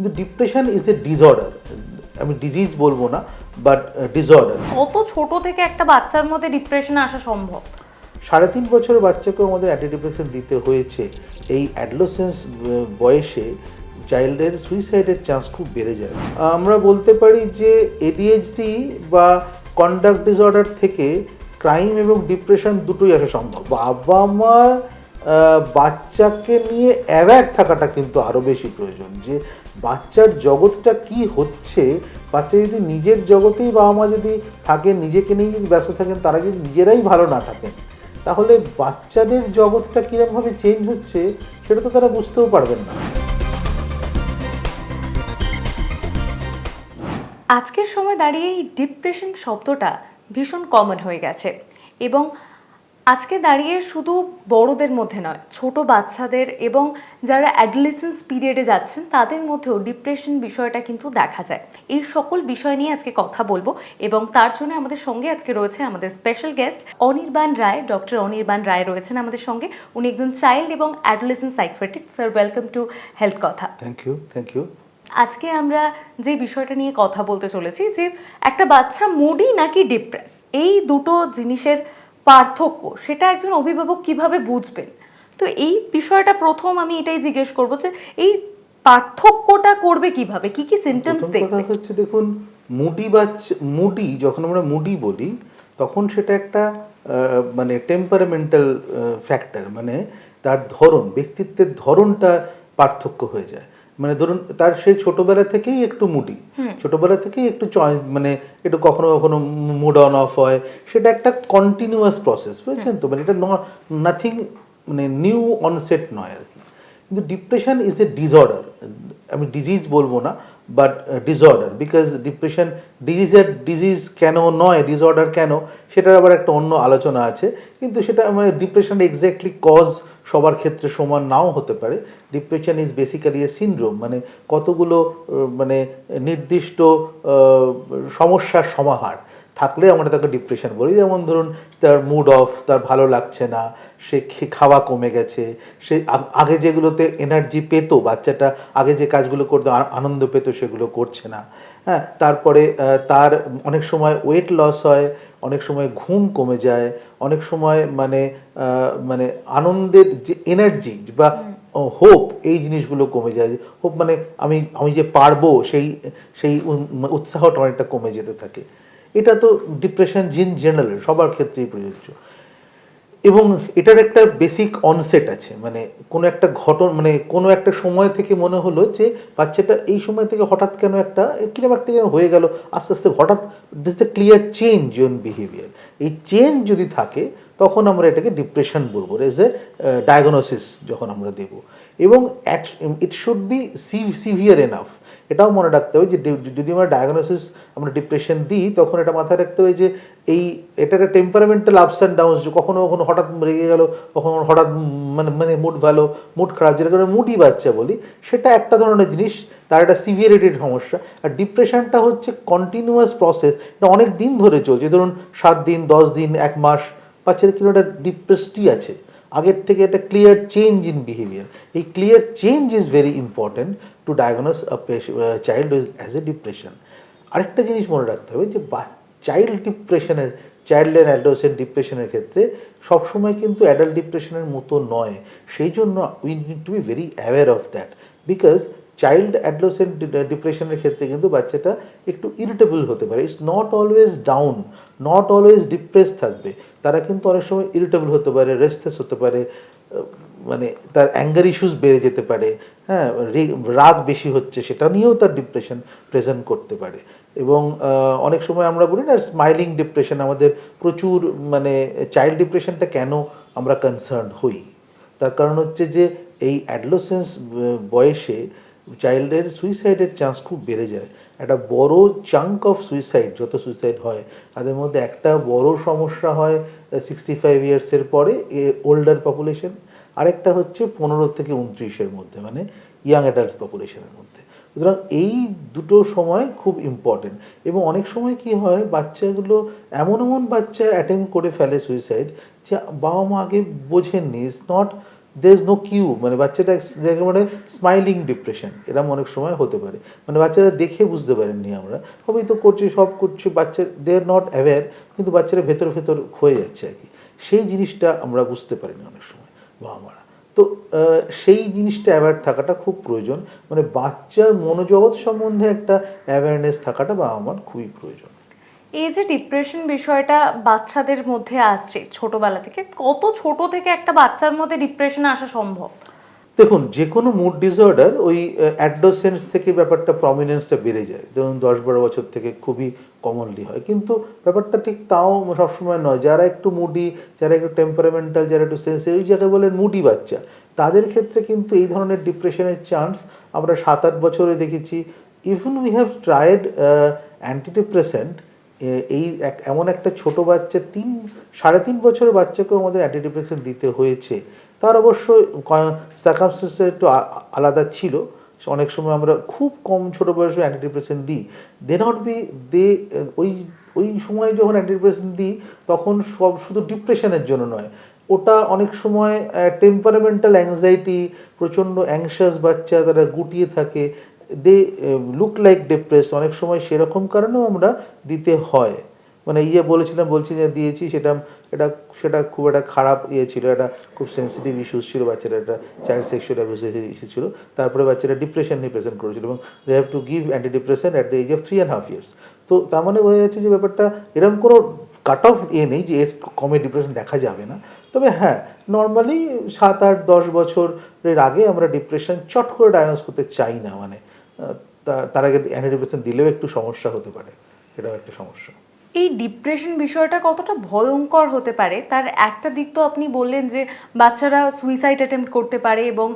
কিন্তু depression is a disorder আমি disease বলব না বাট ডিসঅর্ডার কত ছোট থেকে একটা বাচ্চার মধ্যে ডিপ্রেশনে আসা সম্ভব? সাড়ে তিন বছরের বাচ্চাকেও আমাদের অ্যান্টিডিপ্রেশন দিতে হয়েছে। এই অ্যাডলোসেন্স বয়সে চাইল্ডের সুইসাইডের চান্স খুব বেড়ে যায়। আমরা বলতে পারি যে এডিএইচডি বা কন্ডাক্ট ডিসঅর্ডার থেকে ক্রাইম এবং ডিপ্রেশন দুটোই আসা সম্ভব। বাবা মার বাচ্চাকে নিয়ে অ্যাওয়্যার থাকাটা কিন্তু আরও বেশি প্রয়োজন যে বাচ্চার জগৎটা কি হচ্ছে? বাচ্চা যদি নিজের জগতেই বাবা মা যদি থাকেন, নিজেকে নিয়ে যদি ব্যস্ত থাকেন, তারা যদি নিজেরাই ভালো না থাকেন, তাহলে বাচ্চাদের জগৎটা কীরকমভাবে চেঞ্জ হচ্ছে সেটা তো তারা বুঝতেও পারবেন না। আজকের সময় দাঁড়িয়ে এই ডিপ্রেশন শব্দটা ভীষণ কমন হয়ে গেছে এবং আজকে দাঁড়িয়ে শুধু বড়দের মধ্যে নয় ছোট বাচ্চাদের এবং যারা অ্যাডলিসেন্স পিরিয়ডে যাচ্ছেন তাদের মধ্যেও ডিপ্রেশন বিষয়টা কিন্তু দেখা যায়। এই সকল বিষয় নিয়ে আজকে কথা বলব এবং তার জন্য আমাদের সঙ্গে আজকে রয়েছে আমাদের special guest Anirban Roy doctor Anirban Roy রয়েছেন আমাদের সঙ্গে। উনি একজন চাইল্ড এবং adolescence psychiatric sir welcome to health কথা থ্যাংক ইউ থ্যাংক ইউ আজকে আমরা যে বিষয়টা নিয়ে কথা বলতে চলেছি যে একটা বাচ্চা মুডি নাকি ডিপ্রেস এই দুটো জিনিসের পার্থক্য সেটা একজন অভিভাবক কীভাবে বুঝবেন? তো এই বিষয়টা প্রথম আমি এটাই জিজ্ঞেস করব যে এই পার্থক্যটা করবে কীভাবে? কি কি সিমটমস দেখবে? হচ্ছে দেখুন মুডি বাচ্চা মুডি যখন আমরা মুডি বলি তখন সেটা একটা মানে টেম্পারামেন্টাল ফ্যাক্টর মানে তার ধরন ব্যক্তিত্বের ধরনটা পার্থক্য হয়ে যায়। মানে ধরুন তার সেই ছোটবেলা থেকেই একটু মুডি। ছোটবেলা থেকেই একটু মানে একটু কখনো কখনো মুড অন অফ হয়। সেটা একটা কন্টিনিউয়াস প্রসেস বুঝছেন তো? মানে এটা নাথিং মানে নিউ অনসেট নয় আর কি। কিন্তু ডিপ্রেশন ইজ এ ডিসঅর্ডার আমি ডিজিজ বলব না। বাট ডিসঅর্ডার বিকজ ডিপ্রেশন ডিজিজের ডিজিজ কেন নয় ডিসঅর্ডার কেন, সেটার আবার একটা অন্য আলোচনা আছে, কিন্তু সেটা মানে ডিপ্রেশন এক্স্যাক্টলি কজ সবার ক্ষেত্রে সমান নাও হতে পারে। Depression is basically a syndrome মানে কতগুলো মানে নির্দিষ্ট সমস্যার সমাহার। থাকলে আমরা তাকে ডিপ্রেশন বলি। যেমন ধরুন তার মুড অফ তার ভালো লাগছে না সে খাওয়া কমে গেছে সে আগে যেগুলোতে এনার্জি পেতো বাচ্চাটা আগে যে কাজগুলো করতো আনন্দ পেতো সেগুলো করছে না। হ্যাঁ তারপরে তার অনেক সময় ওয়েট লস হয় অনেক সময় ঘুম কমে যায় অনেক সময় মানে মানে আনন্দের যে এনার্জি বা হোপ এই জিনিসগুলো কমে যায়। হোপ মানে আমি আমি যে পারব সেই সেই উৎসাহটা অনেকটা কমে যেতে থাকে। এটা তো ডিপ্রেশন জিন জেনারেল সবার ক্ষেত্রেই প্রযোজ্য। এবং এটার একটা বেসিক অনসেট আছে মানে কোনো একটা ঘটন মানে কোনো একটা সময় থেকে মনে হলো যে বাচ্চাটা এই সময় থেকে হঠাৎ কেন একটা কীরকম একটা যেন হয়ে গেল, আস্তে আস্তে হঠাৎ this the clear change in behaviour এই চেঞ্জ যদি থাকে, তখন আমরা এটাকে ডিপ্রেশন বলব এজ এ ডায়াগনোসিস যখন আমরা দেব। এবং it should be severe enough এটাও মনে রাখতে হবে যে যদি আমরা ডায়াগনোসিস আমরা ডিপ্রেশন দিই, তখন এটা মাথায় রাখতে হবে যে এই এটা একটা টেম্পারামেন্টাল আপস অ্যান্ড ডাউনস কখনো কখনো হঠাৎ রেগে গেল, কখনো হঠাৎ মানে মানে মুড ভালো মুড খারাপ যেটা করে মুডই বাচ্চা বলি, সেটা একটা ধরনের জিনিস, তার একটা সিভিয়ারিটির সমস্যা। আর ডিপ্রেশনটা হচ্ছে কন্টিনিউয়াস প্রসেস এটা অনেক দিন ধরে চলছে। ধরুন সাত দিন, দশ দিন, এক মাস, বাচ্চাদের কিন্তু একটা ডিপ্রেসডই আছে। আগের থেকে একটা ক্লিয়ার চেঞ্জ ইন বিহেভিয়ার এই clear change is very important to diagnose a child as a depression আরেকটা জিনিস মনে রাখতে হবে যে চাইল্ড ডিপ্রেশনের চাইল্ড অ্যান্ড অ্যাডোসেন্ট ডিপ্রেশনের ক্ষেত্রে সবসময় কিন্তু অ্যাডাল্ট ডিপ্রেশনের মতো নয়। সেই জন্য we need to be very aware of that because child adolescent ডিপ্রেশনের ক্ষেত্রে কিন্তু বাচ্চাটা একটু ইরিটেবল হতে পারে। It's not always down not always depress থাকবে। তারা কিন্তু অনেক সময় ইরিটেবল হতে পারে রেস্টলেস হতে পারে। মানে তার অ্যাঙ্গার ইস্যুস বেড়ে যেতে পারে হ্যাঁ রাগ বেশি হচ্ছে, সেটা নিয়েও তার ডিপ্রেশন প্রেজেন্ট করতে পারে। এবং অনেক সময় আমরা বলি না স্মাইলিং ডিপ্রেশন আমাদের প্রচুর মানে চাইল্ড ডিপ্রেশনটা কেন আমরা কনসার্ন হই? তার কারণ হচ্ছে যে, এই অ্যাডলোসেন্স বয়সে চাইল্ডের সুইসাইডের চান্স খুব বেড়ে যায়। একটা বড় চাঙ্ক অফ সুইসাইড যত সুইসাইড হয়, তাদের মধ্যে একটা বড় সমস্যা হয় সিক্সটি ফাইভ ইয়ার্সের পরে, এ ওল্ডার পপুলেশন আরেকটা হচ্ছে পনেরো থেকে উনত্রিশের মধ্যে মানে ইয়াং অ্যাডাল্ট পপুলেশনের মধ্যে। সুতরাং এই দুটো সময় খুব ইম্পর্টেন্ট এবং অনেক সময় কি হয়, বাচ্চাগুলো এমন এমন বাচ্চা অ্যাটেম্প করে ফেলে সুইসাইড যে বাবা মা আগে বোঝেননি it's not there is no cue মানে বাচ্চাটা যাকে মানে স্মাইলিং ডিপ্রেশন এরকম অনেক সময় হতে পারে। মানে বাচ্চারা দেখে বুঝতে পারেননি আমরা। সবই তো করছি, সব করছে। বাচ্চা দে আর নট অ্যাওয়্যার কিন্তু বাচ্চারা ভেতর ভেতর হয়ে যাচ্ছে আর কি। সেই জিনিসটা আমরা বুঝতে পারিনি অনেক সময় বাবা মারা। তো সেই জিনিসটা অ্যাওয়্যার থাকাটা খুব প্রয়োজন। মানে বাচ্চার মনোজগৎ সম্বন্ধে একটা অ্যাওয়ারনেস থাকাটা বাবা মার খুবই প্রয়োজন। এই যে ডিপ্রেশন বিষয়টা বাচ্চাদের মধ্যে আসছে ছোটবেলা থেকে, কত ছোট থেকে একটা বাচ্চার মধ্যে ডিপ্রেশন আসা সম্ভব? দেখুন, যে কোনো মুড ডিসঅর্ডার ওই অ্যাডোসেন্স থেকে ব্যাপারটা প্রমিনেন্সটা বেড়ে যায়। ধরুন দশ বারো বছর থেকে খুবই কমনলি হয়। কিন্তু ব্যাপারটা ঠিক তাও সবসময় নয়। যারা একটু মুডি যারা একটু টেম্পারামেন্টাল যারা একটু সেন্সি ওই জায়গায় বলেন মুডি বাচ্চা, তাদের ক্ষেত্রে কিন্তু এই ধরনের ডিপ্রেশনের চান্স আমরা সাত আট বছরে দেখেছি। Even we have tried antidepressant এই এমন একটা ছোট বাচ্চা, তিন, সাড়ে তিন বছরের বাচ্চাকেও আমাদের অ্যান্টিডিপ্রেসেন্ট দিতে হয়েছে। তার অবশ্য সার্কামস্টেন্স একটু আলাদা ছিল। অনেক সময় আমরা খুব কম ছোট বয়সে অ্যান্টিডিপ্রেসেন্ট দিই। দে নট বি দে ওই ওই সময় যখন অ্যান্টিডিপ্রেসেন্ট দিই, তখন সব শুধু ডিপ্রেশনের জন্য নয়। ওটা অনেক সময় টেম্পারামেন্টাল অ্যাংজাইটি প্রচণ্ড অ্যাংশাস বাচ্চা তারা গুটিয়ে থাকে। দে লুক লাইক ডিপ্রেস অনেক সময় সেরকম কারণেও আমরা দিতে হয়। মানে ইয়ে বলেছিলাম, বলছি যে দিয়েছি, সেটা, এটা, সেটা খুব একটা খারাপ ইয়ে ছিল, একটা খুব সেন্সিটিভ ইস্যুস ছিল, বাচ্চারা একটা চাইল্ড সেক্সুয়াল অ্যাবিউসের ইস্যু ছিল। তারপরে বাচ্চারা ডিপ্রেশন প্রেজেন্ট করেছিল এবং they have to give anti depression at the age of three and half years তো তার মানে বোঝা যাচ্ছে যে ব্যাপারটা এরকম কোনো কাট অফ ইয়ে নেই যে এর কমে ডিপ্রেশন দেখা যাবে না। তবে হ্যাঁ নর্মালি সাত আট দশ বছরের আগে আমরা ডিপ্রেশন চট করে ডায়াগনোস করতে চাই না মানে। তার আগে অ্যান্টিডিপ্রেশন দিলেও একটু সমস্যা হতে পারে এটাও একটা সমস্যা। এই ডিপ্রেশন বিষয়টা কতটা ভয়ঙ্কর হতে পারে তার একটা দিক তো আপনি বললেন যে বাচ্চারা সুইসাইড অ্যাটেম্প করতে পারে এবং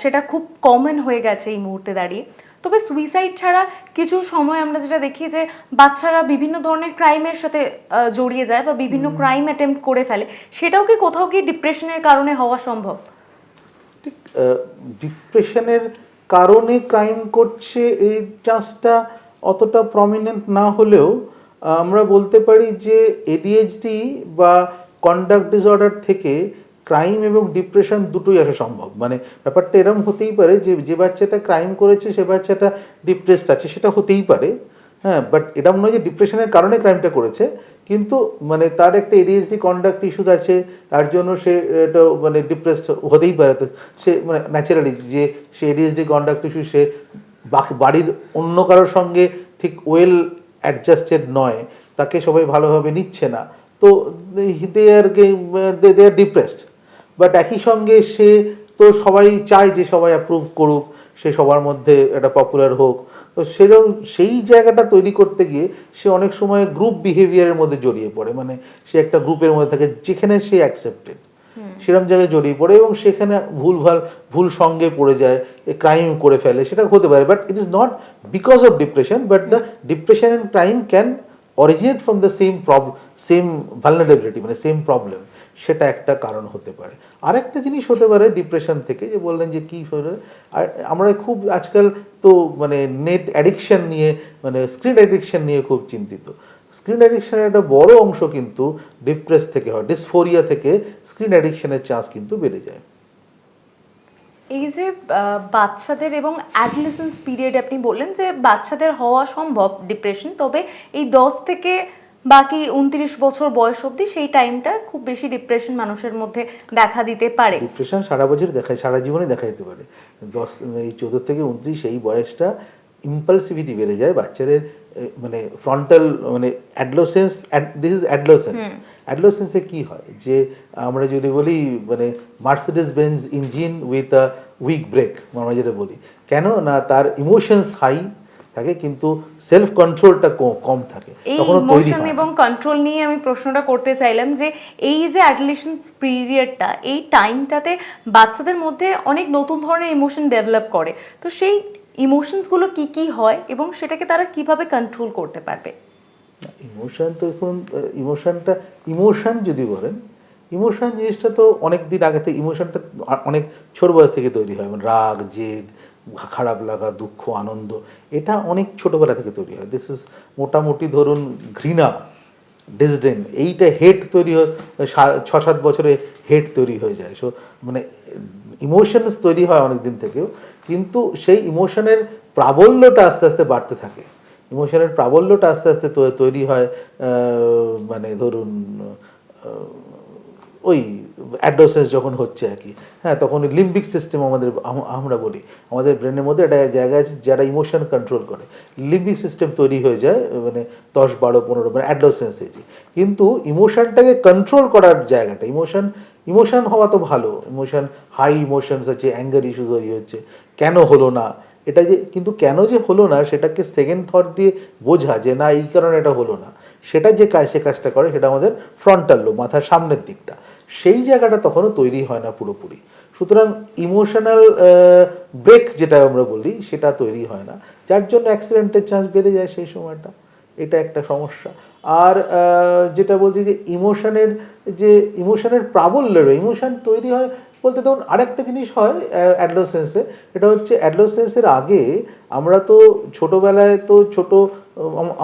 সেটা খুব কমন হয়ে গেছে এই মুহূর্তে দাঁড়িয়ে। তবে সুইসাইড ছাড়া কিছু সময় আমরা যেটা দেখি যে বাচ্চারা বিভিন্ন ধরনের ক্রাইমের সাথে জড়িয়ে যায় বা বিভিন্ন ক্রাইম অ্যাটেম্প করে ফেলে। সেটাও কি কোথাও কি ডিপ্রেশনের কারণে হওয়া সম্ভব? ঠিক ডিপ্রেশনের কারণে ক্রাইম করছে এই চান্সটা অতটা প্রমিনেন্ট না হলেও, আমরা বলতে পারি যে এডিএইচডি বা কন্ডাক্ট ডিসঅর্ডার থেকে ক্রাইম এবং ডিপ্রেশন দুটোই আসা সম্ভব। মানে ব্যাপারটা এরম হতেই পারে যে যে বাচ্চাটা ক্রাইম করেছে, সে বাচ্চাটা ডিপ্রেসড আছে, সেটা হতেই পারে। হ্যাঁ বাট এটা মনে হয় যে ডিপ্রেশনের কারণে ক্রাইমটা করেছে। কিন্তু মানে তার একটা এডিএসডি কন্ডাক্ট ইস্যুস আছে, তার জন্য সে, এটা মানে ডিপ্রেসড হতেই পারে। তো সে মানে ন্যাচারালি যে সে এডিএসডি কন্ডাক্ট ইস্যু সে বাড়ির অন্য কারোর সঙ্গে ঠিক ওয়েল অ্যাডজাস্টেড নয়, তাকে সবাই ভালোভাবে নিচ্ছে না। তো দে আর দে আর ডিপ্রেসড বাট একই সঙ্গে সে তো সবাই চায় যে সবাই অ্যাপ্রুভ করুক, সে সবার মধ্যে একটা পপুলার হোক। তো সেরকম সেই জায়গাটা তৈরি করতে গিয়ে সে অনেক সময় গ্রুপ বিহেভিয়ারের মধ্যে জড়িয়ে পড়ে। মানে সে একটা গ্রুপের মধ্যে থাকে যেখানে সে অ্যাকসেপ্টেড সেরকম জায়গায় জড়িয়ে পড়ে এবং সেখানে ভুল ভালো ভুল সঙ্গে পড়ে যায় ক্রাইম করে ফেলে সেটা হতে পারে। But it is not because of depression but the depression and crime can originate from the same prob same vulnerability মানে সেম প্রবলেম সেটা একটা কারণ হতে পারে। আরেকটা জিনিস হতে পারে ডিপ্রেশন থেকে, যে বললেন যে কী আর আমরা খুব আজকাল তো মানে নেট অ্যাডিকশন নিয়ে মানে স্ক্রিন অ্যাডিকশন নিয়ে খুব চিন্তিত। স্ক্রিন অ্যাডিকশনের একটা বড় অংশ কিন্তু ডিপ্রেস থেকে হয় ডিসফোরিয়া থেকে স্ক্রিন অ্যাডিকশনের চান্স কিন্তু বেড়ে যায়। এই যে বাচ্চাদের এবং অ্যাডলেসেন্স পিরিয়ড আপনি বললেন যে বাচ্চাদের হওয়া সম্ভব ডিপ্রেশন তবে এই দশ থেকে বাকি উনত্রিশ বছর বয়স অবধি সেই টাইমটা খুব বেশি ডিপ্রেশন মানুষের মধ্যে দেখা দিতে পারে। ডিপ্রেশন সারা বছর দেখায় সারা জীবনে দেখা যেতে পারে। দশ এই চোদ্দ থেকে উনত্রিশ এই বয়সটা ইম্পালসিভিটি বেড়ে যায় বাচ্চাদের মানে ফ্রন্টাল মানে অ্যাডলোসেন্স দিস ইজ অ্যাডলোসেন্স অ্যাডলোসেন্সে কি হয়? যে আমরা যদি বলি মানে Mercedes Benz engine with a weak brake আমরা যেটা বলি। কেন? না তার ইমোশনস হাই থাকে কিন্তু সেলফ কন্ট্রোলটা কম থাকে। তখন তৈরি ইমোশন এবং কন্ট্রোল নিয়ে আমি প্রশ্নটা করতে চাইলাম যে এই যে অ্যাডলেসেন্স পিরিয়ডটা এই টাইমটাতে বাচ্চাদের মধ্যে অনেক নতুন ধরনের ইমোশন ডেভেলপ করে। তো সেই ইমোশনসগুলো কি কি হয় এবং সেটাকে তারা কীভাবে কন্ট্রোল করতে পারবে? ইমোশন তো এখন ইমোশনটা ইমোশন যদি বলেন ইমোশন জিনিসটা তো অনেক দিন আগে থেকে ইমোশনটা অনেক ছোট বয়স থেকে তৈরি হয়। মানে রাগ জেদ খারাপ লাগা, দুঃখ, আনন্দ, এটা অনেক ছোটবেলা থেকে তৈরি হয়। দিস ইজ মোটামুটি ধরুন ঘৃণা ডিসডেন এইটা হেট তৈরি হয় ছ সাত বছরে হেট তৈরি হয়ে যায়। সো মানে ইমোশনস তৈরি হয় অনেক দিন থেকেও, কিন্তু সেই ইমোশনের প্রাবল্যটা আস্তে আস্তে বাড়তে থাকে। ইমোশনের প্রাবল্যটা আস্তে আস্তে তৈরি হয় মানে ধরুন ওই অ্যাডোসেন্স যখন হচ্ছে আর কি। হ্যাঁ তখন লিম্বিক সিস্টেম আমাদের আমরা বলি। আমাদের ব্রেনের মধ্যে একটা জায়গা আছে যারা ইমোশন কন্ট্রোল করে। লিম্বিক সিস্টেম তৈরি হয়ে যায় মানে দশ, বারো, পনেরো মানে অ্যাডোসেন্স এজে কিন্তু ইমোশনটাকে কন্ট্রোল করার জায়গাটা ইমোশন ইমোশন হওয়া তো ভালো। ইমোশন হাই ইমোশনস আছে অ্যাঙ্গার ইস্যু তৈরি হচ্ছে। কেন হলো না? এটা যে, কিন্তু কেন যে হলো না, সেটাকে সেকেন্ড থট দিয়ে বোঝা যে, না, এই কারণে এটা হলো না। সেটা যে কাজ, সে কাজটা করে, সেটা আমাদের ফ্রন্টাল লো মাথার সামনের দিকটা। সেই জায়গাটা তখনও তৈরি হয় না পুরোপুরি। সুতরাং ইমোশনাল ব্রেক যেটা আমরা বলি, সেটা তৈরি হয় না। যার জন্য অ্যাক্সিডেন্টের চান্স বেড়ে যায় সেই সময়টা। এটা একটা সমস্যা। আর যেটা বলছি যে ইমোশনের যে ইমোশনের প্রাবল্য ইমোশন তৈরি হয় বলতে ধরুন আরেকটা জিনিস হয় অ্যাডলোসেন্সে এটা হচ্ছে অ্যাডলোসেন্সের আগে আমরা তো ছোটোবেলায় তো ছোট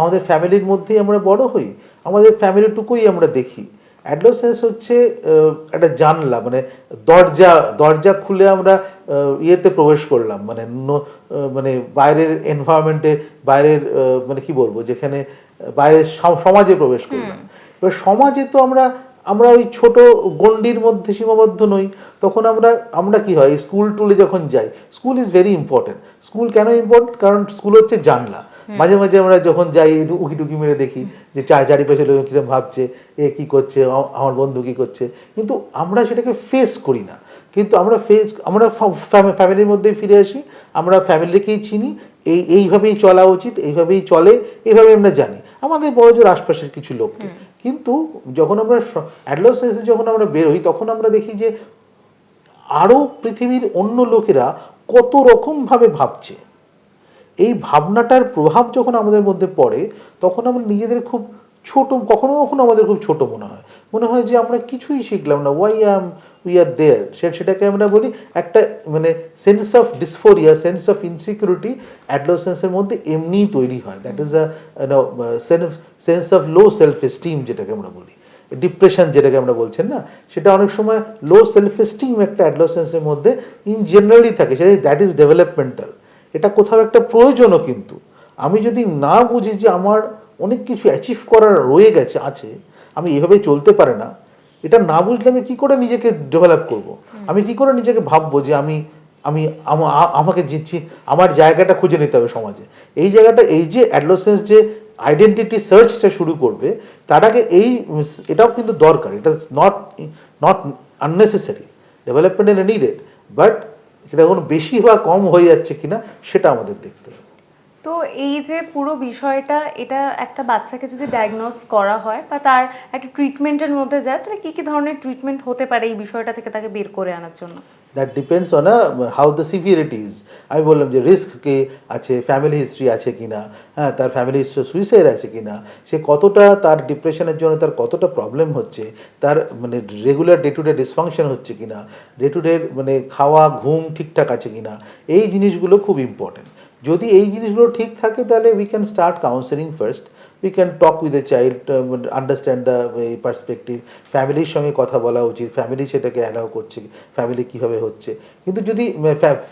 আমাদের ফ্যামিলির মধ্যেই আমরা বড় হই। আমাদের ফ্যামিলিটুকুই আমরা দেখি। অ্যাডলোসেন্স হচ্ছে একটা জানলা মানে দরজা দরজা খুলে আমরা ইয়েতে প্রবেশ করলাম মানে মানে বাইরের এনভায়রনমেন্টে বাইরের মানে কি বলব যেখানে বাইরের সমাজে প্রবেশ করলাম। এবার সমাজে তো আমরা আমরা ওই ছোট গণ্ডির মধ্যে সীমাবদ্ধ নই তখন আমরা আমরা কি হয় স্কুল টুলে যখন যাই school is very important school কেন ইম্পর্টেন্ট কারণ স্কুল হচ্ছে জানলা। মাঝে মাঝে আমরা যখন যাই উকি টুকি মেরে দেখি যে চার চারিপাশে লোক কীরকম ভাবছে এ কি করছে আমার বন্ধু কি করছে। কিন্তু আমরা সেটাকে ফেস করি না। কিন্তু আমরা ফেস আমরা ফ্যামিলির মধ্যেই ফিরে আসি আমরা ফ্যামিলিকেই চিনি এই এইভাবেই চলা উচিত এইভাবেই চলে এইভাবে আমরা জানি। আমাদের বড়জোর আশপাশের কিছু লোককে। কিন্তু যখন আমরা অ্যাডলোসেন্সে যখন আমরা বেরোই তখন আমরা দেখি যে আরও পৃথিবীর অন্য লোকেরা কত রকমভাবে ভাবছে। এই ভাবনাটার প্রভাব যখন আমাদের মধ্যে পড়ে, তখন আমরা নিজেদের খুব ছোট, কখনো কখনো আমাদের খুব ছোট মনে হয়। মনে হয় যে আমরা কিছুই শিখলাম না। ওয়াই আম উই আর দেয়ার সে, সেটাকে আমরা বলি একটা মানে sense of dysphoria sense of insecurity অ্যাডলোসেন্সের মধ্যে এমনিই তৈরি হয়। That is a sense of low self esteem যেটাকে আমরা বলি। ডিপ্রেশন যেটাকে আমরা বলছেন না? সেটা অনেক সময় লো সেলফ এস্টিম একটা অ্যাডলোসেন্সের মধ্যে ইন জেনারেলি থাকে। সেটা দ্যাট ইজ ডেভেলপমেন্টাল এটা কোথাও একটা প্রয়োজনও কিন্তু। আমি যদি না বুঝি যে আমার অনেক কিছু অ্যাচিভ করার রয়ে গেছে আছে আমি এভাবে চলতে পারে না এটা না বুঝলে আমি কী করে নিজেকে ডেভেলপ করব? আমি কি করে নিজেকে ভাববো যে আমি আমি আমাকে জিতছি আমার জায়গাটা খুঁজে নিতে হবে সমাজে? এই জায়গাটা এই যে অ্যাডলোসেন্স যে আইডেন্টিটি সার্চটা শুরু করবে তার আগে এই এটাও কিন্তু দরকার এটা not not unnecessary development needed but সেটা এখন বেশি বা কম হয়ে যাচ্ছে কিনা সেটা আমাদের দেখতে হবে। তো এই যে পুরো বিষয়টা, এটা একটা বাচ্চাকে যদি ডায়াগনোস করা হয় বা তার একটা ট্রিটমেন্টের মধ্যে যায়, তাহলে কি কি ধরনের ট্রিটমেন্ট হতে পারে এই বিষয়টা থেকে তাকে বের করে আনার জন্য? That depends on how the severity is আমি বললাম যে রিস্ক কে আছে ফ্যামিলি হিস্ট্রি আছে কিনা হ্যাঁ তার ফ্যামিলি হিস্ট্রি সুইসাইড আছে কিনা, সে কতটা তার ডিপ্রেশনের জন্য তার কতটা প্রবলেম হচ্ছে, তার মানে regular day to day dysfunction হচ্ছে কি না ডে টু ডে মানে খাওয়া, ঘুম ঠিকঠাক আছে কিনা, এই জিনিসগুলো খুব ইম্পর্টেন্ট যদি এই জিনিসগুলো ঠিক থাকে, তাহলে we can start counselling first we can talk with a child understand the perspective ফ্যামিলির সঙ্গে কথা বলা উচিত। ফ্যামিলি সেটাকে অ্যালাউ করছে। ফ্যামিলি কীভাবে হচ্ছে? কিন্তু যদি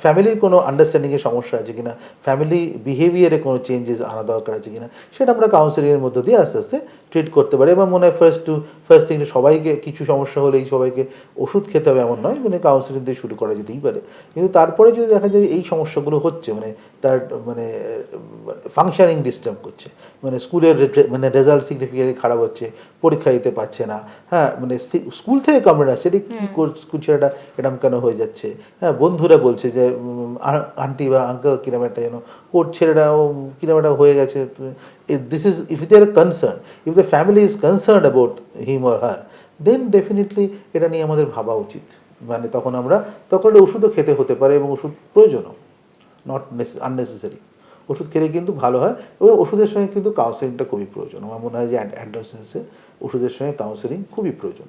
ফ্যামিলির কোনো আন্ডারস্ট্যান্ডিংয়ে সমস্যা আছে কিনা? ফ্যামিলি বিহেভিয়ারে কোনো চেঞ্জেস আনা দরকার আছে কিনা? সেটা আমরা কাউন্সেলিংয়ের মধ্য দিয়ে আস্তে আস্তে ট্রিট করতে পারে এবং মনে হয় ফার্স্ট টু ফার্স্ট থিং সবাইকে কিছু সমস্যা হলেই সবাইকে ওষুধ খেতে হবে এমন নয় মানে কাউন্সেলিং দিয়ে শুরু করা যেতেই পারে। কিন্তু তারপরে যদি দেখা যায় এই সমস্যাগুলো হচ্ছে মানে তার মানে ফাংশনিং ডিস্টার্ব করছে মানে স্কুলের মানে রেজাল্ট সিগনিফিকেন্টলি খারাপ হচ্ছে পরীক্ষা দিতে পারছে না হ্যাঁ মানে স্কুল থেকে কমপ্লেন আসছে এটা কী ছেলেটা এরম কেন হয়ে যাচ্ছে? হ্যাঁ বন্ধুরা বলছে যে আন্টি বা আঙ্কেল কিরম একটা যেন ওর ছেলেটা ও কিরম একটা হয়ে গেছে this is if they are concern if the family is concern about him or her then definitely এটা নিয়ে আমাদের ভাবা উচিত। মানে তখন আমরা তখন একটা ওষুধও খেতে হতে পারে এবং ওষুধ প্রয়োজনও নট আননেসেসারি ওষুধ খেলে কিন্তু ভালো হয় এবং ওষুধের সঙ্গে কিন্তু কাউন্সেলিংটা খুবই প্রয়োজন। আমার মনে হয় যে অ্যাডোসেন্সে ওষুধের সঙ্গে কাউন্সেলিং খুবই প্রয়োজন।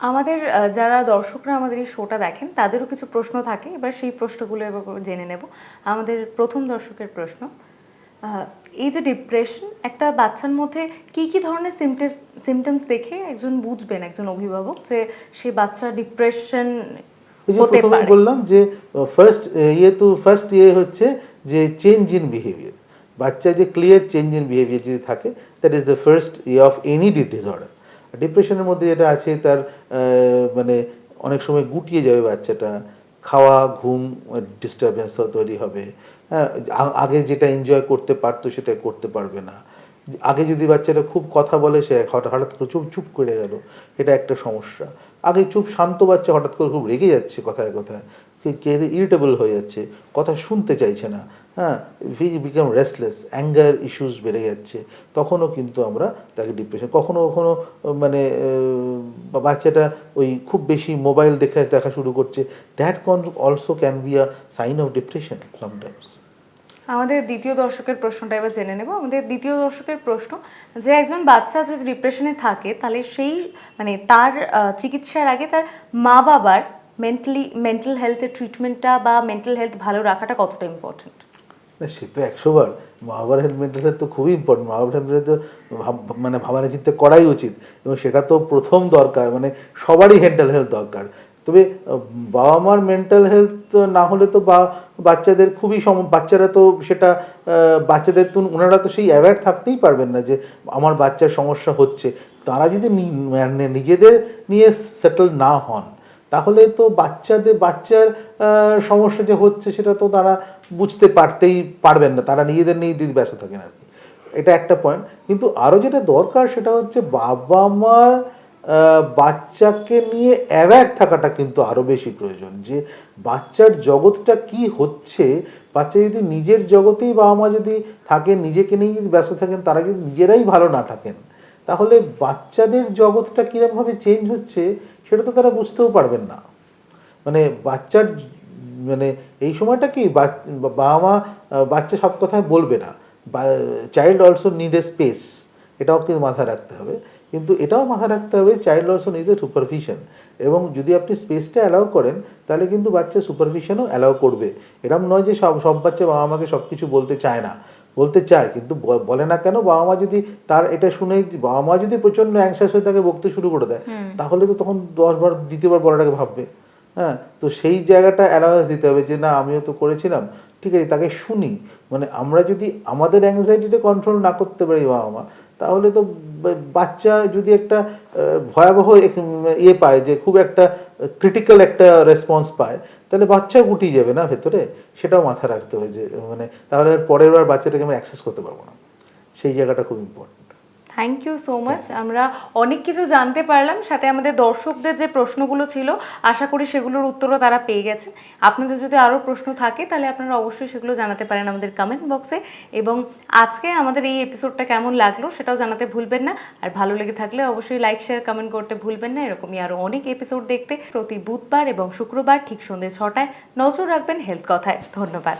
আমাদের যারা দর্শকরা আমাদের এই শোটা দেখেন, তাদেরও কিছু প্রশ্ন থাকে। এবার সেই প্রশ্নগুলো এবার জেনে নেব। আমাদের প্রথম দর্শকের প্রশ্ন এই যে ডিপ্রেশন একটা বাচ্চার মধ্যে কি কি ধরনের সিমটমস দেখে একজন বুঝবেন একজন অভিভাবক যে সেই বাচ্চা ডিপ্রেশন হতে পারে? বললাম যে ফার্স্ট ইয়ে তো ফার্স্ট ইয়ে হচ্ছে যে চেঞ্জ ইন বিহেভিয়ার বাচ্চা যে ক্লিয়ার চেঞ্জ ইন বিহেভিয়ার যদি থাকে দ্যাট ইজ দ্য ফার্স্ট ইয়ে অফ এনি ডিসঅর্ডার ডিপ্রেশনের মধ্যে যেটা আছে তার মানে অনেক সময় গুটিয়ে যাবে বাচ্চাটা। খাওয়া ঘুম ডিস্টারবেন্স তৈরি হবে। আগে যেটা এনজয় করতে পারতো সেটা করতে পারবে না। আগে যদি বাচ্চাটা খুব কথা বলে, সে হঠাৎ হঠাৎ করে চুপ চুপ করে গেল। এটা একটা সমস্যা। আগে চুপ, শান্ত বাচ্চা হঠাৎ করে খুব রেগে যাচ্ছে কথায় কথায়। কে ইরিটেবল হয়ে যাচ্ছে, কথা শুনতে চাইছে না। হ্যাঁ we become restless anger issues বেড়ে যাচ্ছে। তখনও কিন্তু আমরা তাকে ডিপ্রেশন কখনো কখনো মানে বাচ্চাটা ওই খুব বেশি মোবাইল দেখে, দেখা শুরু করছে। That con also can be a sign of depression sometimes আমাদের দ্বিতীয় দর্শকের প্রশ্নটা এবার জেনে নেব। আমাদের দ্বিতীয় দর্শকের প্রশ্ন, যে একজন বাচ্চা যদি ডিপ্রেশনে থাকে, তাহলে সেই মানে তার চিকিৎসার আগে তার মা বাবার মেন্টালি মেন্টাল হেলথের ট্রিটমেন্টটা বা মেন্টাল হেলথ ভালো রাখাটা কতটা ইম্পর্টেন্ট সে তো একশোবার। মা বাবার হেলথ মেন্টাল হেলথ তো খুবই ইম্পর্টেন্ট মা বাবার হেলথ তো মানে ভাবনা চিন্তা করাই উচিত। এবং সেটা তো প্রথম দরকার মানে সবারই মেন্টাল হেলথ দরকার। তবে বাবা মার মেন্টাল হেলথ না হলে তো বা, বাচ্চাদের খুবই সম, বাচ্চারা তো সেটা বাচ্চাদের তো ওনারা তো সেই অ্যাওয়্যার থাকতেই পারবেন না যে, আমার বাচ্চার সমস্যা হচ্ছে। তারা যদি মানে নিজেদের নিয়ে সেটেল না হন, তাহলে তো বাচ্চাদের, বাচ্চার সমস্যা যে হচ্ছে সেটা তো তারা বুঝতে পারতেই পারবেন না। তারা নিজেদের নিয়েই দিদি ব্যস্ত থাকেন আর কি। এটা একটা পয়েন্ট কিন্তু আরও যেটা দরকার সেটা হচ্ছে বাবা মার বাচ্চাকে নিয়ে অ্যাওয়্যার থাকাটা কিন্তু আরও বেশি প্রয়োজন যে বাচ্চার জগৎটা কি হচ্ছে। বাচ্চা যদি নিজের জগতেই বাবা মা যদি থাকেন, নিজেকে নিয়ে যদি ব্যস্ত থাকেন, তারা যদি নিজেরাই ভালো না থাকেন, তাহলে বাচ্চাদের জগৎটা কীরকমভাবে চেঞ্জ হচ্ছে সেটা তো তারা বুঝতেও পারবেন না। মানে বাচ্চার মানে এই সময়টা কি বাবা মা বাচ্চা সব কথায় বলবে না। Child also need a space এটাও কিন্তু মাথায় রাখতে হবে। কিন্তু এটাও মাথায় রাখতে হবে child also need a supervision এবং যদি আপনি স্পেসটা অ্যালাউ করেন তাহলে কিন্তু বাচ্চা সুপারভিশনও অ্যালাউ করবে। এরকম নয় যে সব সব বাচ্চা বাবা মাকে সব কিছু বলতে চায় না। বলতে চায় কিন্তু বলে না কেন বাবা মা যদি তার এটা শুনেই বাবা মা যদি প্রচণ্ড অ্যাংসাস হয়ে তাকে বকতে শুরু করে দেয় তাহলে তো তখন দশবার দ্বিতীয়বার বলাটাকে ভাববে। হ্যাঁ তো সেই জায়গাটা অ্যালাউন্স দিতে হবে যে না আমিও তো করেছিলাম। ঠিক আছে তাকে শুনি। মানে আমরা যদি আমাদের অ্যাংজাইটিটা কন্ট্রোল না করতে পারি বাবা মা তাহলে তো বাচ্চা যদি একটা ভয়াবহ ইয়ে পায় যে খুব একটা ক্রিটিক্যাল একটা রেসপন্স পায়, তাহলে বাচ্চা গুটিয়ে যাবে না ভেতরে? সেটাও মাথায় রাখতে হয় যে মানে তাহলে পরের বার বাচ্চাটাকে আমি অ্যাক্সেস করতে পারব না। সেই জায়গাটা খুব important thank you so much আমরা অনেক কিছু জানতে পারলাম সাথে আমাদের দর্শকদের যে প্রশ্নগুলো ছিল আশা করি সেগুলোর উত্তরও তারা পেয়ে গেছেন আপনাদের যদি আরও প্রশ্ন থাকে তাহলে আপনারা অবশ্যই সেগুলো জানাতে পারেন আমাদের কমেন্ট বক্সে এবং আজকে আমাদের এই এপিসোডটা কেমন লাগল সেটাও জানাতে ভুলবেন না। আর ভালো লেগে থাকলে অবশ্যই লাইক শেয়ার কমেন্ট করতে ভুলবেন না। এরকমই আরও অনেক এপিসোড দেখতে প্রতি বুধবার এবং শুক্রবার ঠিক সন্ধ্যে ছটায়। নজর রাখবেন হেলথ কথায়। ধন্যবাদ।